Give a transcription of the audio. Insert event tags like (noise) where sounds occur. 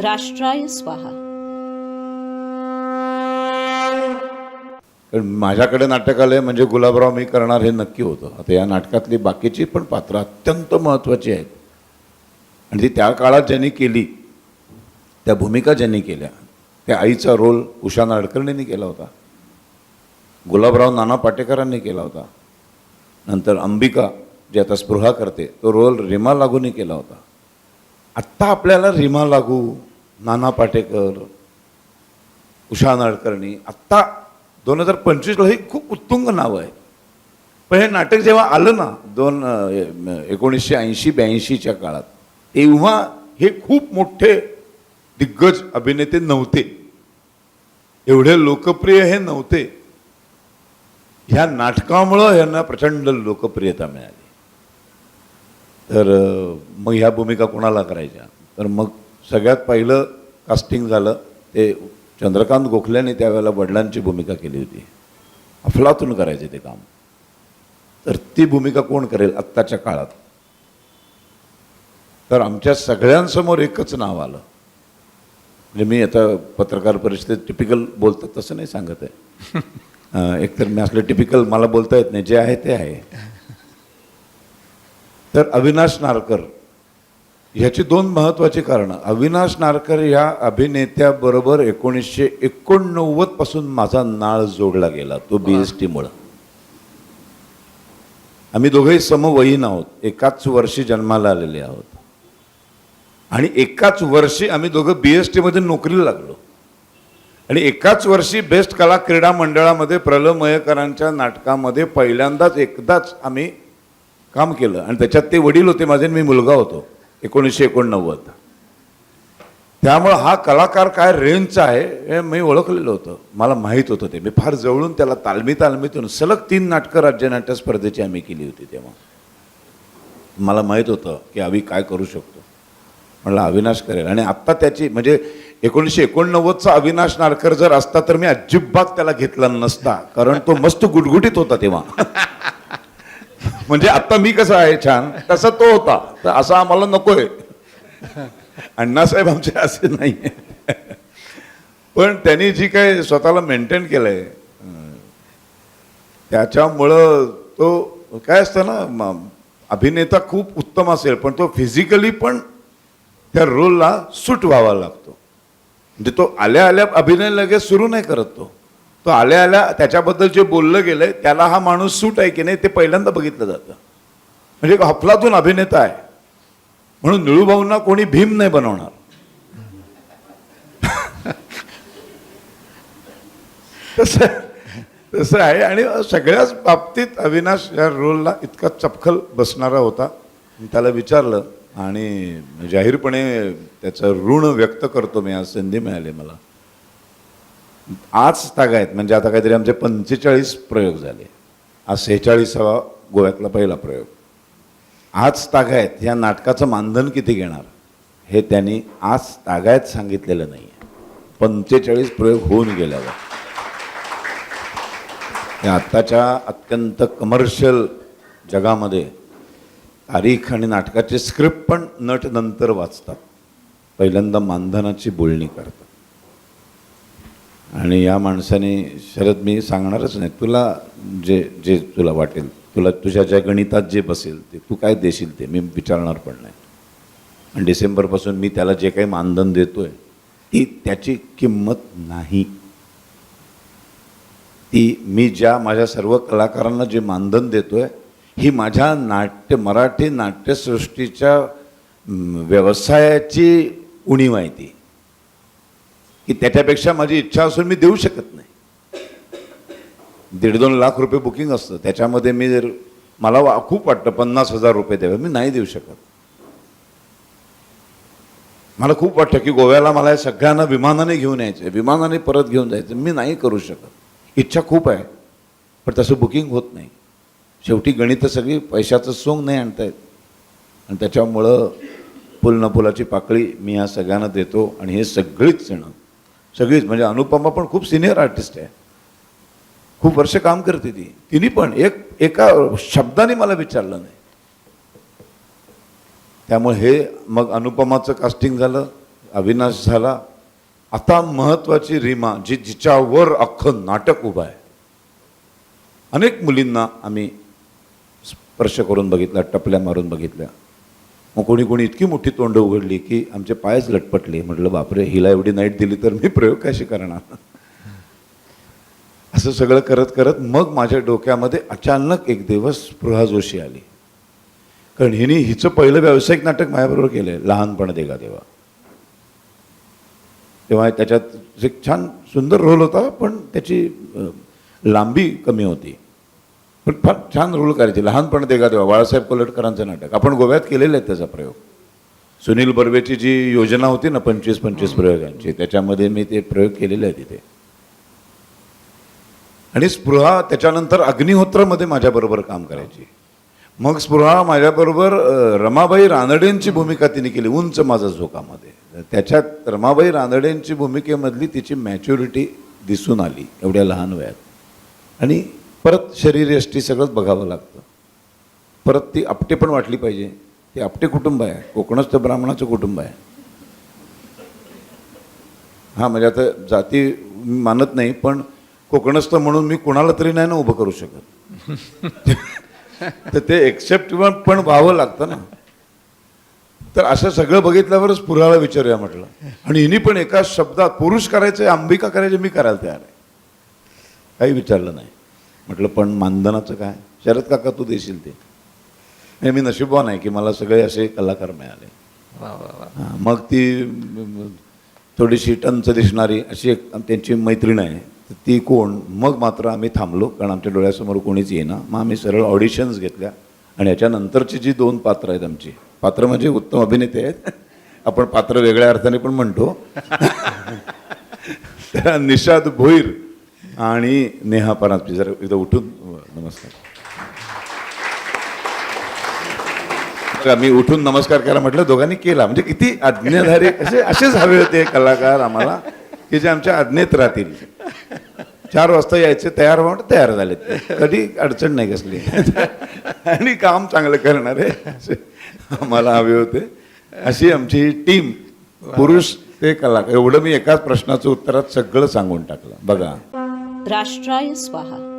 राष्ट्राय स्वाहा. माझ्याकडे नाटक आलंय म्हणजे गुलाबराव मी करणार हे नक्की होतं. आता या नाटकातली बाकीची पण पात्र अत्यंत महत्त्वाची आहेत. आणि ती त्या काळात ज्यांनी केली त्या भूमिका ज्यांनी केल्या त्या आईचा रोल उषा नाडकर्णींनी केला होता. गुलाबराव नाना पाटेकरांनी केला होता. नंतर अंबिका जी आता स्पृहा करते तो रोल रिमा लागूंनी केला होता. आत्ता आपल्याला रीमा लागू नाना पाटेकर उषा नाडकर्णी आत्ता दोन हजार पंचवीसला ही खूप उत्तुंग नावं आहे पण हे नाटक जेव्हा आलं ना दोन एकोणीसशे ऐंशी ब्याऐंशीच्या काळात तेव्हा हे खूप मोठे दिग्गज अभिनेते नव्हते. एवढे लोकप्रिय हे नव्हते. ह्या नाटकामुळं यांना प्रचंड लोकप्रियता मिळाली. तर मग ह्या भूमिका कोणाला करायच्या? तर मग सगळ्यात पहिलं कास्टिंग झालं. ते चंद्रकांत गोखलेने त्यावेळेला वडिलांची भूमिका केली होती. अफलातून करायचे ते काम. तर ती भूमिका कोण करेल आत्ताच्या काळात? तर आमच्या सगळ्यांसमोर एकच नाव आलं. म्हणजे मी आता पत्रकार परिषदेत टिपिकल बोलतात तसं नाही सांगत आहे. (laughs) एकतर मी असलं टिपिकल मला बोलता येत नाही. जे आहे ते आहे. तर अविनाश नारकर. ह्याची दोन महत्त्वाची कारणं. अविनाश नारकर ह्या अभिनेत्याबरोबर एकोणीसशे एकोणनव्वदपासून माझा नाळ जोडला गेला तो बी एस टीमुळं आम्ही दोघेही समवयीन आहोत. एकाच वर्षी जन्माला आलेले आहोत. आणि एकाच वर्षी आम्ही दोघं बी एस टीमध्ये नोकरीला लागलो. आणि एकाच वर्षी बेस्ट कला क्रीडा मंडळामध्ये प्रल्हाद मयेकरांच्या नाटकामध्ये पहिल्यांदाच एकदाच आम्ही काम केलं. आणि त्याच्यात ते वडील होते माझे आणि मी मुलगा होतो. एकोणीसशे एकोणनव्वद. त्यामुळं हा कलाकार काय रेंजचा आहे हे मी ओळखलेलं होतं. मला माहीत होतं ते. मी फार जवळून त्याला तालमी तालमीतून सलग तीन नाटकं राज्यनाट्य स्पर्धेची आम्ही केली होती तेव्हा. मला माहीत होतं की आम्ही काय करू शकतो. म्हणलं अविनाश करेल. आणि आत्ता त्याची म्हणजे एकोणीसशे एकोणनव्वदचा अविनाश नारकर जर असता तर मी अजिबात त्याला घेतला नसता. कारण तो मस्त गुटगुटीत होता तेव्हा. (laughs) म्हणजे आता मी कसं आहे छान तसा तो होता. तर असा आम्हाला नकोय. अण्णासाहेब आमचे असे नाही पण त्यांनी जी काय स्वतःला मेंटेन केलंय त्याच्यामुळं तो काय असतं ना अभिनेता खूप उत्तम असेल पण तो फिजिकली पण त्या रोलला सूट व्हावा लागतो. म्हणजे तो आल्या आल्या अभिनय लगेच सुरू नाही करत तो. तो आल्या आल्या त्याच्याबद्दल जे बोललं गेलंय त्याला हा माणूस सूट आहे की नाही ते पहिल्यांदा बघितलं जातं. म्हणजे एक हफलातून अभिनेता आहे. म्हणून निळूभाऊंना कोणी भीम नाही बनवणार. (laughs) तसं तसं आहे. आणि सगळ्याच बाबतीत अविनाश या रोलला इतका चपखल बसणारा होता. मी त्याला विचारलं आणि जाहीरपणे त्याचं ऋण व्यक्त करतो मी. आज संधी मिळाली मला. आज तागा आहेत. म्हणजे आता काहीतरी आमचे पंचेचाळीस प्रयोग झाले. आज सेहेचाळीसावा गोव्यातला पहिला प्रयोग. आज तागा आहेत. या नाटकाचं मानधन किती घेणार? हे त्यांनी आज तागायत सांगितलेलं नाही आहे पंचेचाळीस प्रयोग होऊन गेल्यावर आत्ताच्या अत्यंत कमर्शियल जगामध्ये तारीख आणि नाटकाचे स्क्रिप्ट पण नट नंतर वाचतात. पहिल्यांदा मानधनाची बोलणी करतात. आणि या माणसाने शरद मी सांगणारच नाही तुला जे जे तुला वाटेल तुला तुझ्या ज्या गणितात जे बसेल ते तू काय देशील ते मी विचारणार पण नाही. आणि डिसेंबरपासून मी त्याला जे काही मानधन देतो आहे ती त्याची किंमत नाही. ती मी ज्या माझ्या सर्व कलाकारांना जे मानधन देतो आहे ही माझ्या नाट्य मराठी नाट्यसृष्टीच्या व्यवसायाची उणीव आहे ती. की त्याच्यापेक्षा माझी इच्छा असून मी देऊ शकत नाही. दीड दोन लाख रुपये बुकिंग असतं. त्याच्यामध्ये मी जर मला वा- खूप वाटतं पन्नास हजार रुपये द्यावे. मी नाही देऊ शकत. मला खूप वाटतं की गोव्याला मला या सगळ्यांना विमानाने घेऊन यायचं विमानाने परत घेऊन जायचं मी नाही करू शकत. इच्छा खूप आहे. पण तसं बुकिंग होत नाही. शेवटी गणितं सगळी पैशाचं सोंग नाही आणता येत आणि त्याच्यामुळं फुल न फुलाची पाकळी मी या सगळ्यांना देतो. आणि हे सगळीच जणं सगळीच म्हणजे अनुपमा पण खूप सिनियर आर्टिस्ट आहे. खूप वर्ष काम करते ती. तिने पण एक एका शब्दाने मला विचारलं नाही. त्यामुळे हे मग अनुपमाचं कास्टिंग झालं अविनाश झाला. आता महत्त्वाची रीमा जी जिच्यावर अख्खं नाटक उभं आहे. अनेक मुलींना आम्ही स्पर्श करून बघितला टपल्या मारून बघितल्या. मग कोणी कोणी इतकी मोठी तोंड उघडली की आमचे पायच लटपटले. म्हटलं बापरे हिला एवढी नाईट दिली तर मी प्रयोग कशी करणार? असं सगळं करत करत मग माझ्या डोक्यामध्ये अचानक एक दिवस स्पृहा जोशी आली. कारण हिने हिचं पहिलं व्यावसायिक नाटक माझ्याबरोबर केलं आहे लहानपण देगा देवा. तेव्हा त्याच्यात एक छान सुंदर रोल होता पण त्याची लांबी कमी होती. पण फार छान रोल करायचे लहानपण देगा तेव्हा बाळासाहेब कोलटकरांचं नाटक. आपण गोव्यात केलेलं आहे त्याचा प्रयोग. सुनील बर्वेची जी योजना होती ना पंचवीस पंचवीस प्रयोगांची त्याच्यामध्ये मी ते प्रयोग केलेले आहे तिथे आणि स्पृहा त्याच्यानंतर अग्निहोत्रमध्ये माझ्याबरोबर काम करायची. मग स्पृहा माझ्याबरोबर रमाबाई रानडेंची भूमिका तिने केली उंच माझा झोकामध्ये. त्याच्यात रमाबाई रानडेंची भूमिकेमधली तिची मॅच्युरिटी दिसून आली एवढ्या लहान वयात. आणि परत शरीरयष्टी सगळंच बघावं लागतं. परत ती आपटे पण वाटली पाहिजे. ते आपटे कुटुंब आहे. कोकणस्थ ब्राह्मणाचं कुटुंब आहे. हां म्हणजे आता जाती मानत नाही पण कोकणस्थ म्हणून मी कुणाला तरी नाही ना उभं करू शकत. तर ते एक्सेप्ट पण व्हावं लागतं ना. तर असं सगळं बघितल्यावरच पुराला विचारूया म्हटलं. आणि हिनी पण एका शब्दात पुरुष करायचे अंबिका करायचे मी करायला तयार आहे. काही विचारलं नाही. म्हटलं पण मानधनाचं काय? शरद काका तू देशील ते. हे मी नशीबवान आहे की मला सगळे असे कलाकार मिळाले. हां, मग ती थोडीशी टंच दिसणारी अशी एक त्यांची मैत्रीण आहे तर ती कोण? मग मात्र आम्ही थांबलो कारण आमच्या डोळ्यासमोर कोणीच येईना. मग आम्ही सरळ ऑडिशन्स घेतल्या. आणि याच्यानंतरची जी दोन पात्र आहेत आमची पात्र म्हणजे उत्तम अभिनेते आहेत. आपण पात्र वेगळ्या अर्थाने पण म्हणतो. (laughs) निषाद भोईर आणि नेहा परांजपे जर इथं उठून नमस्कार. मी उठून नमस्कार करायला म्हटलं दोघांनी केला. म्हणजे किती आज्ञाधारी असे असेच हवे होते कलाकार आम्हाला की जे आमच्या आज्ञेत राहतील. चार वाजता यायचे तयार व्हा तयार झालेत. कधी अडचण नाही कसली. आणि काम चांगलं करणारे असे आम्हाला हवे होते. अशी आमची टीम पुरुष ते कलाकार एवढं मी एकाच प्रश्नाचं उत्तरात सगळं सांगून टाकलं. बघा. राष्ट्राय स्वाहा।